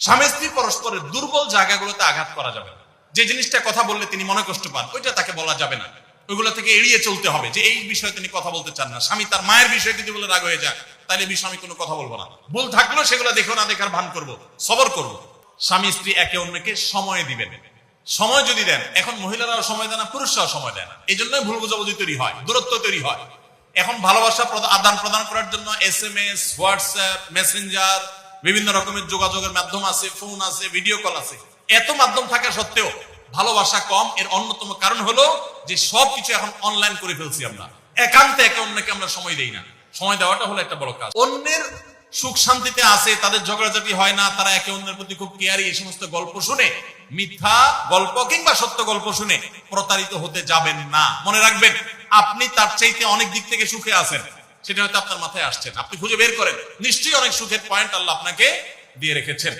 স্বামী স্ত্রী পরস্পরের দুর্বল জায়গাগুলোতে আঘাত করা যাবে না। যে জিনিসটা কথা বললে তিনি মনে কষ্ট পান, ওইটা তাকে বলা যাবে না। ওইগুলো থেকে এড়িয়ে চলতে হবে যে এই বিষয়ে তিনি কথা বলতে চান না। স্বামী তার মায়ের বিষয়ে যদি বলে রাগ হয়ে যায়, তাহলে বিষয়ে আমি কোনো কথা বলব না। ভুল থাকলেও সেগুলো দেখেও না দেখার ভান করব, সবর করব। স্বামী স্ত্রী একে অন্যকে সময় দিবেন। সময় যদি দেন, এখন মহিলারাও সময় দেয় না, পুরুষরাও সময় দেয় না। এই জন্যই ভুল বোঝাবুঝি তৈরি হয়, দূরত্ব তৈরি হয়। এখন ভালোবাসা আদান প্রদান করার জন্য S M S WhatsApp messenger বিভিন্ন রকমের যোগাযোগের মাধ্যম আছে ফোন আছে ভিডিও কল আছে। এত মাধ্যম থাকা সত্ত্বেও ভালোবাসা কম। এর অন্যতম কারণ হলো যে সবকিছু এখন অনলাইন করে ফেলছি আমরা। একান্তে একে অন্যকে আমরা সময় দেই না। সময় দেওয়াটা হলো একটা বড় কাজ। অন্যের সুখ শান্তিতে আছে, তাদের ঝগড়াঝাটি হয় না, তারা একে অন্যের প্রতি খুব কেয়ারি, এই সমস্ত গল্প শুনে, মিথ্যা গল্প কিংবা সত্য গল্প শুনে প্রতারিত হতে যাবেন না। মনে রাখবেন, আপনি তার চাইতে অনেক দিক থেকে সুখে আছেন। সেটা হয়তো আপনার মাথায় আসছেন আপনি খুঁজে বের করেন। নিশ্চয়ই অনেক সুখের পয়েন্ট আল্লাহ আপনাকে দিয়ে রেখেছেন।